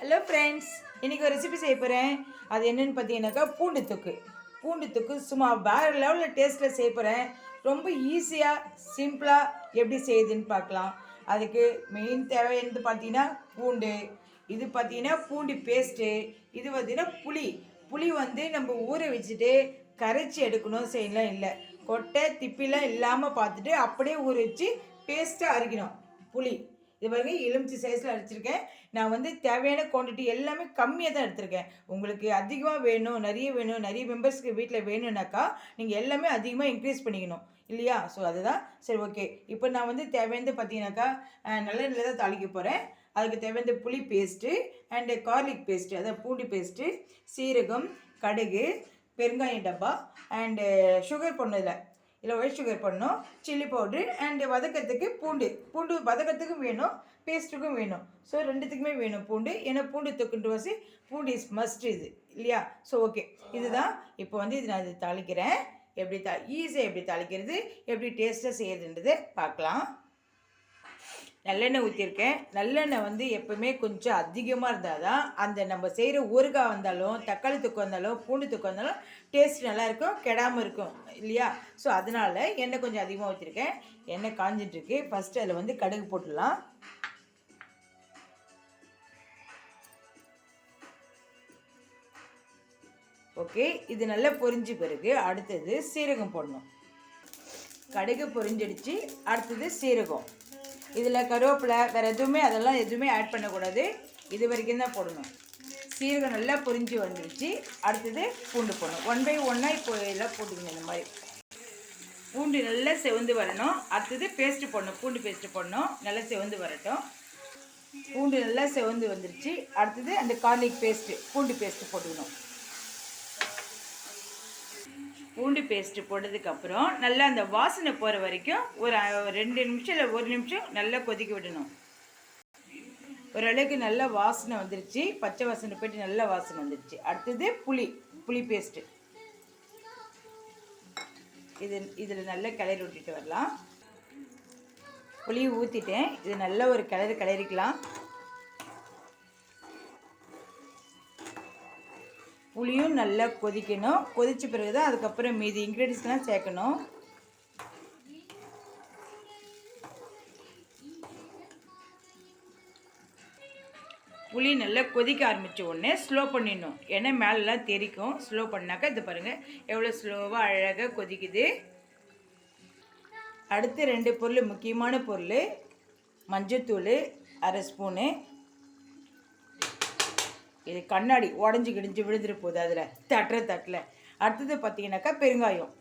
Hello friends இன்றைக்கி ஒரு recipe செய்ய போகிறேன் அது என்னென்னு பார்த்தீங்கன்னாக்கா பூண்டு தொக்கு பூண்டு தொக்கு சும்மா வேறு லெவலில் டேஸ்ட்டில் செய்ய போகிறேன் ரொம்ப ஈஸியாக சிம்பிளாக எப்படி செய்யுதுன்னு பார்க்கலாம். அதுக்கு மெயின் தேவையானது பார்த்தீங்கன்னா பூண்டு. இது பார்த்தீங்கன்னா பூண்டு பேஸ்ட்டு இது பார்த்தீங்கன்னா புளி. புளி வந்து நம்ம ஊற வச்சுட்டு கரைச்சி எடுக்கணும் செய்யலாம் இல்லை. கொட்டை திப்பிலாம் இல்லாமல் பார்த்துட்டு அப்படியே ஊற வச்சு பேஸ்ட்டாக அரைக்கணும் புளி. இது பாருங்க எலுமிச்சி சைஸில் அடிச்சிருக்கேன். நான் வந்து தேவையான குவான்டிட்டி எல்லாமே கம்மியாக தான் எடுத்திருக்கேன். உங்களுக்கு அதிகமாக வேணும் நிறைய வேணும் நிறைய மெம்பர்ஸ்க்கு வீட்டில் வேணும்னாக்கா நீங்கள் எல்லாமே அதிகமாக இன்க்ரீஸ் பண்ணிக்கணும். இல்லையா? ஸோ அதுதான். சரி ஓகே இப்போ நான் வந்து தேவையானது பார்த்தீங்கன்னாக்கா நல்ல நல்லெண்ணெயில் தான் தாளிக்க போகிறேன் அதுக்கு தேவையான புளி பேஸ்ட்டு அண்டு கார்லிக் பேஸ்ட்டு அதாவது பூண்டு பேஸ்ட்டு சீரகம் கடுகு பெருங்காயம் டப்பா அண்டு சுகர் பொண்ணுல இல்லை ஒயிட் சுகர் பண்ணணும் சில்லி பவுட்ரு அண்டு வதக்கிறதுக்கு பூண்டு. பூண்டு வதக்கிறதுக்கும் வேணும் பேஸ்ட்டுக்கும் வேணும். ஸோ ரெண்டுத்துக்குமே வேணும் பூண்டு. ஏன்னா பூண்டு தொக்குண்டு வசி பூண்டு இஸ் மஸ்ட் இது இல்லையா? ஸோ ஓகே இதுதான். இப்போ வந்து இது நான் இது தாளிக்கிறேன். எப்படி தா ஈஸியாக எப்படி தாளிக்கிறது எப்படி டேஸ்ட்டாக செய்யறதுன்றது பார்க்கலாம். நல்லெண்ணெய் ஊற்றிருக்கேன் நல்லெண்ணெய் வந்து எப்பவுமே கொஞ்சம் அதிகமாக இருந்தால் தான் அந்த நம்ம செய்கிற ஊறுகாய் வந்தாலும் தக்காளி தூக்கம் வந்தாலும் பூண்டு தூக்கம் வந்தாலும் டேஸ்ட் நல்லாயிருக்கும் கெடாமல் இருக்கும் இல்லையா? ஸோ அதனால் எண்ணெய் கொஞ்சம் அதிகமாக ஊற்றிருக்கேன் எண்ணெய் காஞ்சிட்ருக்கு. ஃபஸ்ட்டு அதில் வந்து கடுகு போட்டுடலாம். ஓகே இது நல்லா பொரிஞ்ச பிறகு அடுத்தது சீரகம் போடணும். கடுகு பொரிஞ்சிடுச்சு அடுத்தது சீரகம். இதில் கருவேப்பிலை வேறு எதுவுமே அதெல்லாம் எதுவுமே ஆட் பண்ணக்கூடாது. இது வரைக்கும் தான் போடணும். சீரகம் நல்லா பொரிஞ்சு வந்துருச்சு. அடுத்தது பூண்டு போடணும். ஒன் பை ஒன்னாக இப்போ எல்லாம் போட்டுக்கணும் இந்த மாதிரி. பூண்டு நல்லா செவந்து வரணும். அடுத்தது பேஸ்ட்டு போடணும். பூண்டு பேஸ்ட்டு போடணும். நல்லா செவந்து வரட்டும். பூண்டு நல்லா செவந்து வந்துருச்சு. அடுத்தது அந்த கார்லிக் பேஸ்ட்டு பூண்டு பேஸ்ட்டு போட்டுக்கணும். பூண்டு பேஸ்ட்டு போட்டதுக்கப்புறம் நல்லா அந்த வாசனை போகிற வரைக்கும் ஒரு ரெண்டு நிமிஷம் இல்லை ஒரு நிமிஷம் நல்லா கொதிக்க விடணும். ஓரளவுக்கு நல்லா வாசனை வந்துருச்சு. பச்சை வாசனை போயிட்டு நல்லா வாசனை வந்துருச்சு. அடுத்தது புளி புளி பேஸ்ட்டு இது இதில் நல்லா கிளறி விட்டுட்டு வரலாம். புளி ஊற்றிட்டேன் இது நல்ல ஒரு கிளறு கிளறிக்கலாம். புளியும் நல்லா கொதிக்கணும். கொதித்த பிறகு தான் அதுக்கப்புறம் மீதி இன்க்ரீடியன்ஸ்லாம் சேர்க்கணும். புளி நல்லா கொதிக்க ஆரம்பித்த உடனே ஸ்லோ பண்ணிடணும். ஏன்னா மேலெலாம் தெரிக்கும். ஸ்லோ பண்ணாக்கா இது பாருங்கள் எவ்வளோ ஸ்லோவாக அழகாக கொதிக்குது. அடுத்து ரெண்டு பொருள் முக்கியமான பொருள் மஞ்சத்தூள் அரை ஸ்பூனு இது கண்ணாடி உடஞ்சி கிடிஞ்சு விழுந்துட்டு போகுது அதில். தட்டுற தட்டில். அடுத்தது பார்த்தீங்கன்னாக்கா பெருங்காயம்.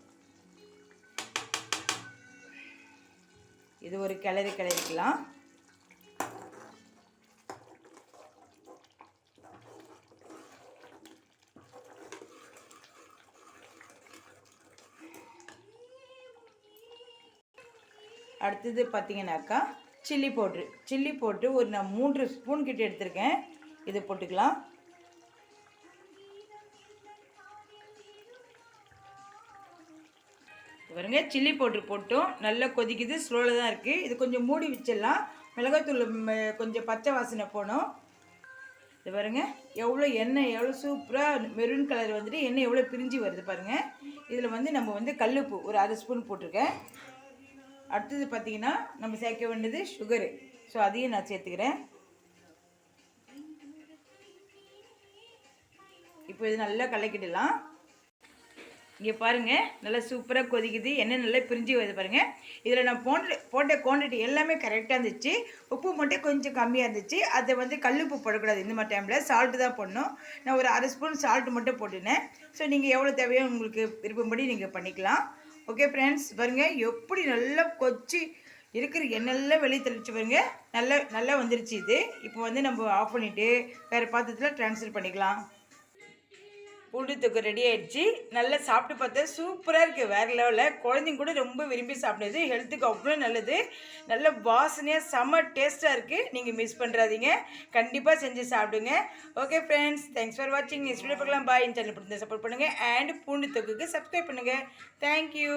இது ஒரு கிளறி கிளறிக்கலாம். அடுத்தது பார்த்தீங்கன்னாக்கா சில்லி பவுட்ரு. சில்லி பவுட்ரு ஒரு நான் மூன்று ஸ்பூன் கிட்ட எடுத்திருக்கேன். இது போட்டுக்கலாம். பாருங்க. சில்லி பவுட்ரு போட்டோம். நல்லா கொதிக்குது. ஸ்லோவில் தான் இருக்குது இது கொஞ்சம் மூடி வச்சிடலாம். மிளகாத்தூள் ம- கொஞ்சம் பச்சை வாசனை போகணும். இது பாருங்க. எவ்வளோ எண்ணெய் எவ்வளோ சூப்பராக மெரூன் கலர் வந்துட்டு எண்ணெய் எவ்வளோ பிரிஞ்சு வருது பாருங்கள் இதில் வந்து நம்ம வந்து கல்லுப்பு ஒரு அரை ஸ்பூன் போட்டிருக்கேன். அடுத்தது பார்த்தீங்கன்னா நம்ம சேர்க்க வேண்டியது சுகரு ஸோ அதையும் நான் சேர்த்துக்கிறேன். இப்போ இது நல்லா கலக்கிடலாம். இங்கே பாருங்கள் நல்லா சூப்பராக கொதிக்குது. எண்ணெய் நல்லா பிரிஞ்சு வருது பாருங்கள் இதில் நான் போன்ற போட்ட குவான்டிட்டி எல்லாமே கரெக்டாக இருந்துச்சு. உப்பு மட்டும் கொஞ்சம் கம்மியாக இருந்துச்சு. அதை வந்து கல்லுப்பு போடக்கூடாது. இந்த மாதிரி டைமில் சால்ட்டு தான் போடணும். நான் ஒரு அரை ஸ்பூன் சால்ட்டு மட்டும் போட்டுனேன் ஸோ நீங்கள் எவ்வளோ தேவையோ உங்களுக்கு விருப்பப்படி நீங்கள் பண்ணிக்கலாம். ஓகே ஃப்ரெண்ட்ஸ் பாருங்கள் எப்படி நல்லா கொச்சி இருக்கிற எண்ணெல்லாம் வெளியே தெளிச்சு பாருங்க. நல்லா நல்லா வந்துருச்சு இது. இப்போ வந்து நம்ம ஆஃப் பண்ணிவிட்டு வேறு பாத்திரத்தில் ட்ரான்ஸ்ஃபர் பண்ணிக்கலாம். பூண்டு தொக்கு ரெடி ஆயிடுச்சு. நல்லா சாப்பிட்டு பார்த்தா சூப்பராக இருக்குது வேறு லெவலில் குழந்தைங்க கூட ரொம்ப விரும்பி சாப்பிடுது ஹெல்த்துக்கு அவ்வளோ நல்லது. நல்ல வாசனையாக செம்ம டேஸ்ட்டாக இருக்குது நீங்கள் மிஸ் பண்ணுறாதீங்க கண்டிப்பாக செஞ்சு சாப்பிடுங்க. ஓகே ஃப்ரெண்ட்ஸ் தேங்க்ஸ் ஃபார் வாட்சிங் நெக்ஸ்ட் வீடியோ பார்க்கலாம். பாய் சேனல் பிடிச்ச சப்போர்ட் பண்ணுங்கள் அண்ட் பூண்டு தொக்குக்கு சப்ஸ்கிரைப் பண்ணுங்கள் தேங்க்யூ